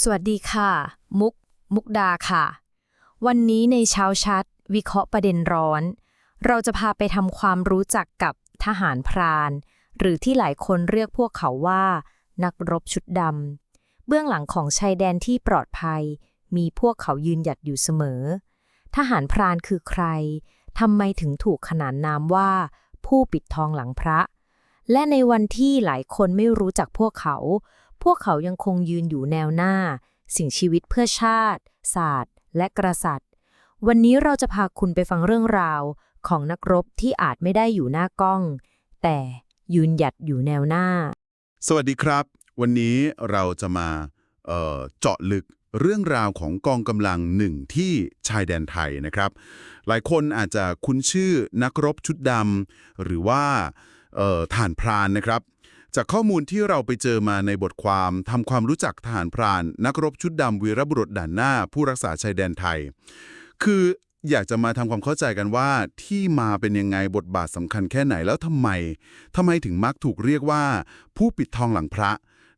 สวัสดีค่ะ มุก มุกดาค่ะ วันนี้ในเช้าชัด วิเคราะห์ประเด็นร้อน เราจะพาไปทำความรู้จักกับทหารพราน หรือที่หลายคนเรียกพวกเขาว่า นักรบชุดดำเบื้องหลังของชายแดนที่ปลอดภัย มีพวกเขายืนหยัดอยู่เสมอ ทหารพรานคือใครทำไมถึงถูกขนานนามว่า ผู้ปิดทองหลังพระ และในวันที่หลายคนไม่รู้จักพวกเขา พวกเขายังคงยืนอยู่แนวหน้า สิ่งชีวิตเพื่อชาติ ศาสตร์ และกษัตริย์ วันนี้เราจะพาคุณไปฟังเรื่องราวของนักรบที่อาจไม่ได้อยู่หน้ากล้อง แต่ยืนหยัดอยู่แนวหน้า สวัสดีครับ วันนี้เราจะมาเเจาะลึกเรื่องราวของกองกำลังหนึ่งที่ชายแดนไทยนะครับ หลายคนอาจจะคุ้นชื่อนักรบชุดดำหรือว่าเอ่อทหารพรานนะครับ จากข้อมูลที่เราไปเจอมาในบทความทำความรู้จักทหารพราน นักรบชุดดำวีรบุรุษด่านหน้า ผู้รักษาชายแดนไทย คืออยากจะมาทำความเข้าใจกันว่าที่มาเป็นยังไงบทบาทสำคัญแค่ไหนแล้วทำไมทำไมถึงมักถูกเรียกว่า ผู้ปิดทองหลังพระ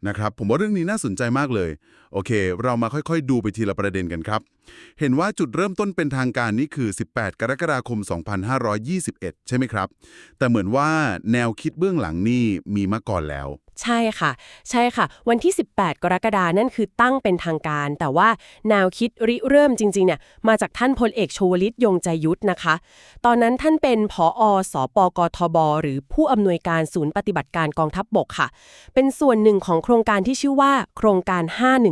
นะครับผมว่าเรื่องนี้น่าสนใจมากเลย โอเค เรามาค่อยๆ ดูไปทีละประเด็นกันครับ เห็นว่าจุดเริ่มต้นเป็นทางการนี่คือ 18 กรกฎาคม 2521 ใช่ไหมครับ แต่เหมือนว่าแนวคิดเบื้องหลังนี่มีมาก่อนแล้ว ใช่ค่ะ ใช่ค่ะ วันที่ 18 กรกฎานั่นคือตั้งเป็นทางการ แต่ว่าแนวคิดริเริ่มจริงๆเนี่ยมาจากท่านพลเอกชวลิตยงใจยุทธนะคะ ตอนนั้นท่านเป็นผอสปกทบ หรือผู้อำนวยการศูนย์ปฏิบัติการกองทัพบบกค่ะ เป็นส่วนหนึ่งของโครงการที่ชื่อว่า โครงการ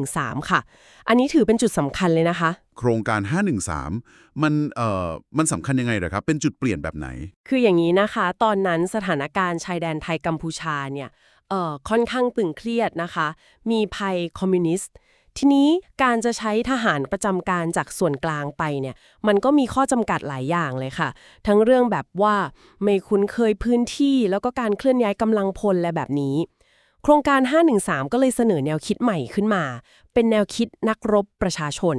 513 ค่ะ อันนี้ถือเป็นจุดสำคัญเลยนะคะโครงการ 513 มันเอ่อมันสำคัญยังไงเหรอครับ เป็นจุดเปลี่ยนแบบไหน คืออย่างนี้นะคะ ตอนนั้นสถานการณ์ชายแดนไทยกัมพูชาเนี่ยเอ่อ ค่อนข้างตึงเครียดนะคะ มีภัยคอมมิวนิสต์ ทีนี้การจะใช้ทหารประจำการจากส่วนกลางไปเนี่ย มันก็มีข้อจำกัดหลายอย่างเลยค่ะ ทั้งเรื่องแบบว่าไม่คุ้นเคยพื้นที่ แล้วก็การเคลื่อนย้ายกำลังพลและแบบนี้ โครงการ 513 ก็เลยเสนอแนวคิดใหม่ขึ้นมา เป็นแนวคิดนักรบประชาชน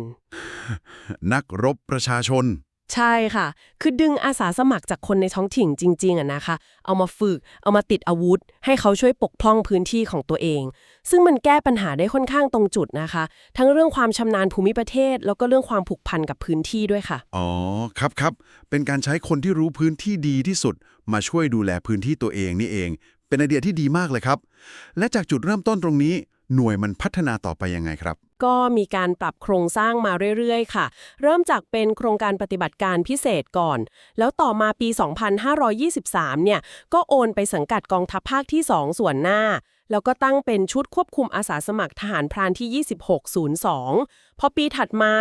นักรบประชาชน ใช่ค่ะ คือดึงอาสาสมัครจากคนในท้องถิ่นจริงๆอะนะคะ เอามาฝึก เอามาติดอาวุธ ให้เขาช่วยปกป้องพื้นที่ของตัวเอง ซึ่งมันแก้ปัญหาได้ค่อนข้างตรงจุดนะคะ ทั้งเรื่องความชำนาญภูมิประเทศ แล้วก็เรื่องความผูกพันกับพื้นที่ด้วยค่ะ อ๋อ ครับครับ เป็นการใช้คนที่รู้พื้นที่ดีที่สุด มาช่วยดูแลพื้นที่ตัวเองนี่เอง เป็นไอเดียที่ดีมากเลยครับ และจากจุดเริ่มต้นตรงนี้ หน่วยมันพัฒนาต่อไปยังไงครับ ก็มีการปรับโครงสร้างมาเรื่อยๆ ค่ะ เริ่มจากเป็นโครงการปฏิบัติการพิเศษก่อน แล้วต่อมาปี 2523 เนี่ย ก็โอนไปสังกัดกองทัพภาคที่ 2 ส่วนหน้า แล้วก็ตั้งเป็นชุดควบคุมอาสาสมัครทหารพรานที่ 2602 พอปีถัดมา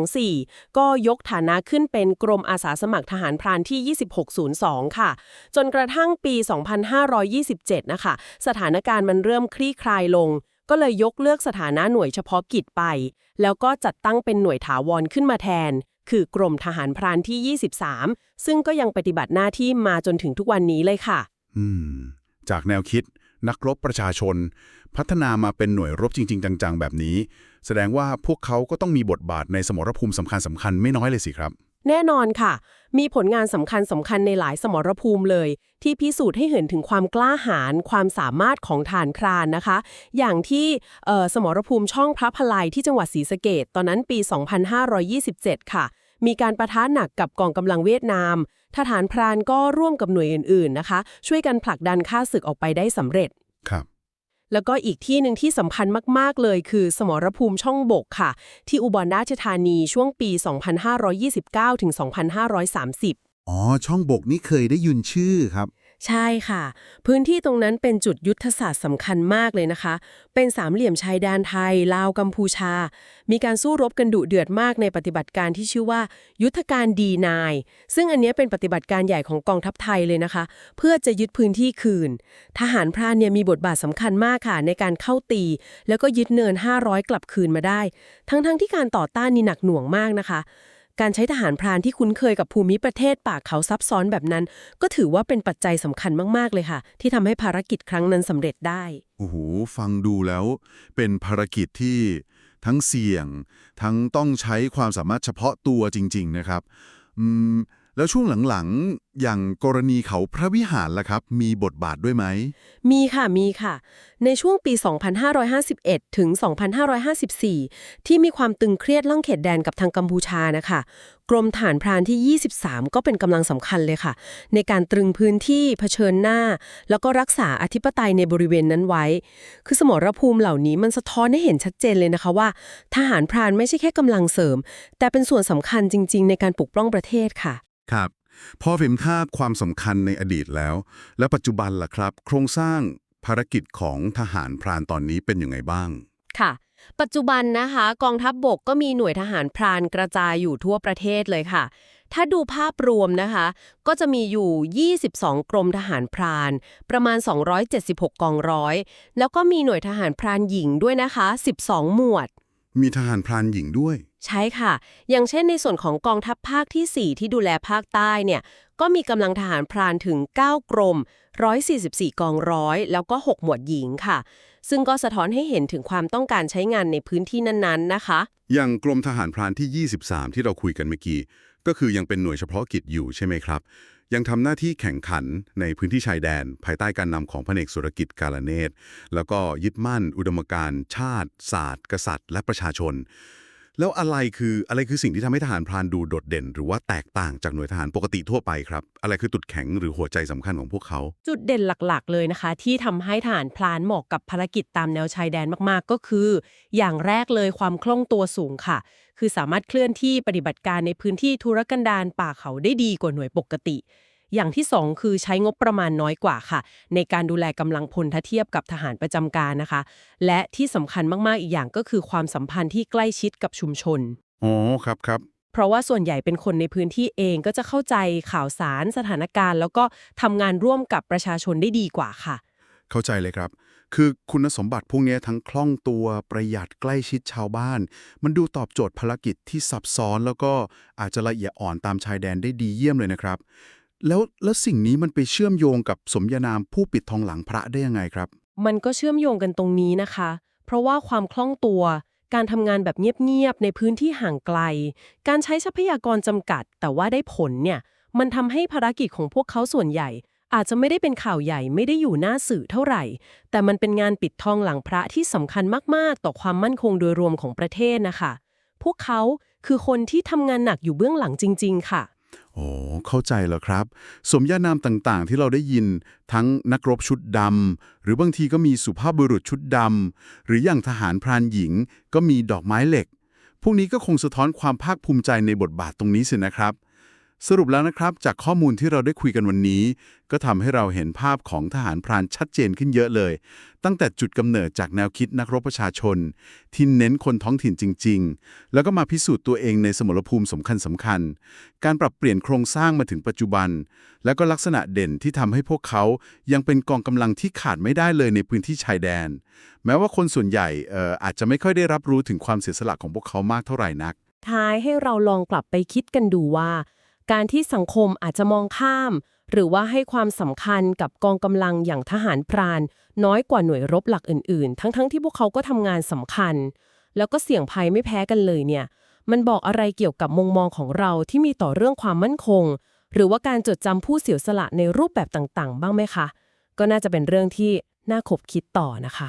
2524 ก็ยกฐานะขึ้นเป็นกรมอาสาสมัครทหารพรานที่ 2602 ค่ะ จนกระทั่งปี 2527 นะคะ สถานการณ์มันเริ่มคลี่คลายลง ก็เลยยกเลิกสถานะหน่วยเฉพาะกิจไป แล้วก็จัดตั้งเป็นหน่วยถาวรขึ้นมาแทน คือกรมทหารพรานที่ 23 ซึ่งก็ยังปฏิบัติหน้าที่มาจนถึงทุกวันนี้เลยค่ะ อืม จากแนวคิดนักรบประชาชน พัฒนามาเป็นหน่วยรบจริง ๆ จัง ๆ แบบนี้ แสดงว่าพวกเขาก็ต้องมีบทบาทในสมรภูมิสำคัญสำคัญๆไม่น้อยเลยสิครับ แน่นอนค่ะ มีผลงานสำคัญสำคัญในหลายสมรภูมิเลย ที่พิสูจน์ให้เห็นถึงความกล้าหาญความสามารถของฐานพรานนะคะ อย่างที่สมรภูมิช่องพระพลายที่จังหวัดศรีสะเกดตอนนั้นปี 2527 ค่ะ มีการประทะหนักกับกองกำลังเวียดนามทหารพรานก็ร่วมกับหน่วยอื่น ๆนะคะ ช่วยกันผลักดันข้าศึกออกไปได้สำเร็จครับ แล้วก็อีกที่หนึ่งที่สำคัญมาก ๆ เลยคือสมรภูมิช่องบกค่ะ ที่อุบลราชธานีช่วงปี 2529 ถึง 2530 อ๋อ ช่องบกนี่เคยได้ยินชื่อครับ ใช่ค่ะ พื้นที่ตรงนั้นเป็นจุดยุทธศาสตร์สำคัญมากเลยนะคะ เป็นสามเหลี่ยมชายแดนไทย ลาวกัมพูชา มีการสู้รบกันดุเดือดมากในปฏิบัติการที่ชื่อว่า ยุทธการดีนาย ซึ่งอันนี้เป็นปฏิบัติการใหญ่ของกองทัพไทยเลยนะคะ เพื่อจะยึดพื้นที่คืน ทหารพรานเนี่ยมีบทบาทสำคัญมากค่ะ ในการเข้าตี แล้วก็ยึดเนิน 500 กลับคืนมาได้ ทั้งๆที่การต่อต้านนี่หนักหน่วงมากนะคะ การใช้ทหารพรานที่คุ้นเคยกับภูมิประเทศป่าเขาซับซ้อนแบบนั้น ก็ถือว่าเป็นปัจจัยสำคัญมาก ๆ เลยค่ะ ที่ทำให้ภารกิจครั้งนั้นสำเร็จได้ โอ้โห ฟังดูแล้ว เป็นภารกิจที่ทั้งเสี่ยง ทั้งต้องใช้ความสามารถเฉพาะตัวจริง ๆ นะครับ อืม แล้วช่วงหลังๆ อย่างกรณีเขาพระวิหารล่ะครับ มีบทบาทด้วยไหม มีค่ะมีค่ะ ในช่วงปี 2551 ถึง 2554 ที่มีความตึงเครียดเรื่องเขตแดนกับทางกัมพูชานะคะ กรมฐานพรานที่ 23 ก็เป็นกำลังสำคัญเลยค่ะ ในการตรึงพื้นที่เผชิญหน้า แล้วก็รักษาอธิปไตยในบริเวณนั้นไว้ คือสมรภูมิเหล่านี้มันสะท้อนให้เห็นชัดเจนเลยนะคะว่า ทหารพรานไม่ใช่แค่กำลังเสริม แต่เป็นส่วนสำคัญจริง ๆ ในการปกป้องประเทศค่ะ ครับ พอเห็นภาพความสำคัญในอดีตแล้ว แล้วปัจจุบันล่ะครับ โครงสร้างภารกิจของทหารพรานตอนนี้เป็นยังไงบ้าง ค่ะ ปัจจุบันนะคะ กองทัพบบกก็มีหน่วยทหารพรานกระจายอยู่ทั่วประเทศเลยค่ะ ถ้าดูภาพรวมนะคะ ก็จะมีอยู่ 22 กรมทหารพราน ประมาณ 276 กองร้อย แล้วก็มีหน่วยทหารพรานหญิงด้วยนะคะ 12 หมวด มีทหารพรานหญิงด้วย ใช่ค่ะ อย่างเช่นในส่วนของกองทัพภาคที่ 4 ที่ดูแลภาคใต้เนี่ย ก็มีกำลังทหารพรานถึง 9 กรม 144 กองร้อย แล้วก็ 6 หมวดหญิงค่ะ ซึ่งก็สะท้อนให้เห็นถึงความต้องการใช้งานในพื้นที่นั้นๆนะคะ อย่างกรมทหารพรานที่ 23 ที่เราคุยกันเมื่อกี้ ก็คือยังเป็นหน่วยเฉพาะกิจอยู่ใช่ไหมครับ ยังทำหน้าที่แข่งขันในพื้นที่ชายแดน ภายใต้การนำของพระเอกสุรกิจกาลเนตแล้วก็ยึดมั่นอุดมการณ์ ชาติ ศาสตร์ กษัตริย์ และประชาชน แล้วอะไรคืออะไรคือสิ่งที่ทำให้ทหารพรานดูโดดเด่น หรือว่าแตกต่างจากหน่วยทหารปกติทั่วไปครับ อะไรคือจุดแข็งหรือหัวใจสำคัญของพวกเขา จุดเด่นหลักๆ เลยนะคะ ที่ทำให้ทหารพลานเหมาะกับภารกิจตามแนวชายแดนมากๆ ก็คือ อย่างแรกเลยความคล่องตัวสูงค่ะ คือสามารถเคลื่อนที่ปฏิบัติการในพื้นที่ธุรกันดารป่าเขาได้ดีกว่าหน่วยปกติ อย่างที่สองคือใช้งบประมาณน้อยกว่าค่ะ ในการดูแลกำลังพลถ้าเทียบกับทหารประจำการนะคะ และที่สำคัญมากๆอีกอย่างก็คือความสัมพันธ์ที่ใกล้ชิดกับชุมชนอ๋อครับครับเพราะว่าส่วนใหญ่เป็นคนในพื้นที่เองก็จะเข้าใจข่าวสารสถานการณ์ แล้วก็ทำงานร่วมกับประชาชนได้ดีกว่าค่ะ เข้าใจเลยครับ คือคุณสมบัติพวกนี้ทั้งคล่องตัวประหยัดใกล้ชิดชาวบ้าน มันดูตอบโจทย์ภารกิจที่ซับซ้อนแล้วก็อาจจะละเอียดอ่อนตามชายแดนได้ดีเยี่ยมเลยนะครับ แล้วแล้วสิ่งนี้มันไปเชื่อมโยงกับสมญานามผู้ปิดทองหลังพระได้ยังไงครับ มันก็เชื่อมโยงกันตรงนี้นะคะ เพราะว่าความคล่องตัว การทำงานแบบเงียบๆในพื้นที่ห่างไกล การใช้ทรัพยากรจำกัด แต่ว่าได้ผลเนี่ย มันทำให้ภารกิจของพวกเขาส่วนใหญ่ อาจจะไม่ได้เป็นข่าวใหญ่ไม่ได้อยู่หน้าสื่อเท่าไหร่ แต่มันเป็นงานปิดทองหลังพระที่สำคัญมากๆ ต่อความมั่นคงโดยรวมของประเทศนะคะ พวกเขาคือคนที่ทำงานหนักอยู่เบื้องหลังจริง ๆ ค่ะ โอ้เข้าใจแล้วครับ สมญานามต่างๆ ที่เราได้ยินทั้งนักรบชุดดำหรือบางทีก็มีสุภาพบุรุษชุดดำหรืออย่างทหารพรานหญิง ก็มีดอกไม้เหล็ก พวกนี้ก็คงสะท้อนความภาคภูมิใจในบทบาทตรงนี้สินะครับ สรุปแล้วนะครับ จากข้อมูลที่เราได้คุยกันวันนี้ ก็ทำให้เราเห็นภาพของทหารพรานชัดเจนขึ้นเยอะเลย ตั้งแต่จุดกำเนิดจากแนวคิดนักรบประชาชน ที่เน้นคนท้องถิ่นจริง ๆ แล้วก็มาพิสูจน์ตัวเองในสมรภูมิสำคัญสำคัญๆการปรับเปลี่ยนโครงสร้างมาถึงปัจจุบัน แล้วก็ลักษณะเด่นที่ทำให้พวกเขายังเป็นกองกำลังที่ขาดไม่ได้เลยในพื้นที่ชายแดน แม้ว่าคนส่วนใหญ่เอ่ออาจจะไม่ค่อยได้รับรู้ถึงความเสียสละของพวกเขามากเท่าไหร่นัก ท้ายให้เราลองกลับไปคิดกันดูว่า การที่สังคมอาจจะมองข้าม หรือว่าให้ความสำคัญกับกองกำลังอย่างทหารพราน น้อยกว่าหน่วยรบหลักอื่นๆ ทั้งๆที่พวกเขาก็ทำงานสำคัญ แล้วก็เสี่ยงภัยไม่แพ้กันเลยเนี่ย มันบอกอะไรเกี่ยวกับมุมมองของเราที่มีต่อเรื่องความมั่นคง หรือว่าการจดจำผู้เสียสละในรูปแบบต่างๆ บ้างไหมคะ ก็น่าจะเป็นเรื่องที่น่าขบคิดต่อนะคะ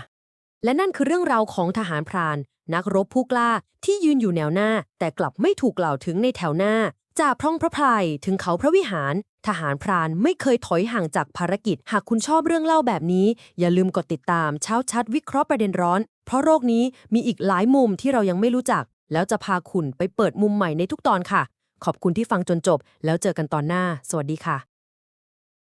และนั่นคือเรื่องราวของทหารพราน นักรบผู้กล้าที่ยืนอยู่แนวหน้า แต่กลับไม่ถูกกล่าวถึงในแถวหน้า จากพร่องพระพรายถึงเขาพระวิหาร ทหารพรานไม่เคยถอยห่างจากภารกิจ หากคุณชอบเรื่องเล่าแบบนี้ อย่าลืมกดติดตามเช้าชัดวิเคราะห์ประเด็นร้อน เพราะโรคนี้มีอีกหลายมุมที่เรายังไม่รู้จัก แล้วจะพาคุณไปเปิดมุมใหม่ในทุกตอนค่ะ ขอบคุณที่ฟังจนจบ แล้วเจอกันตอนหน้า สวัสดีค่ะ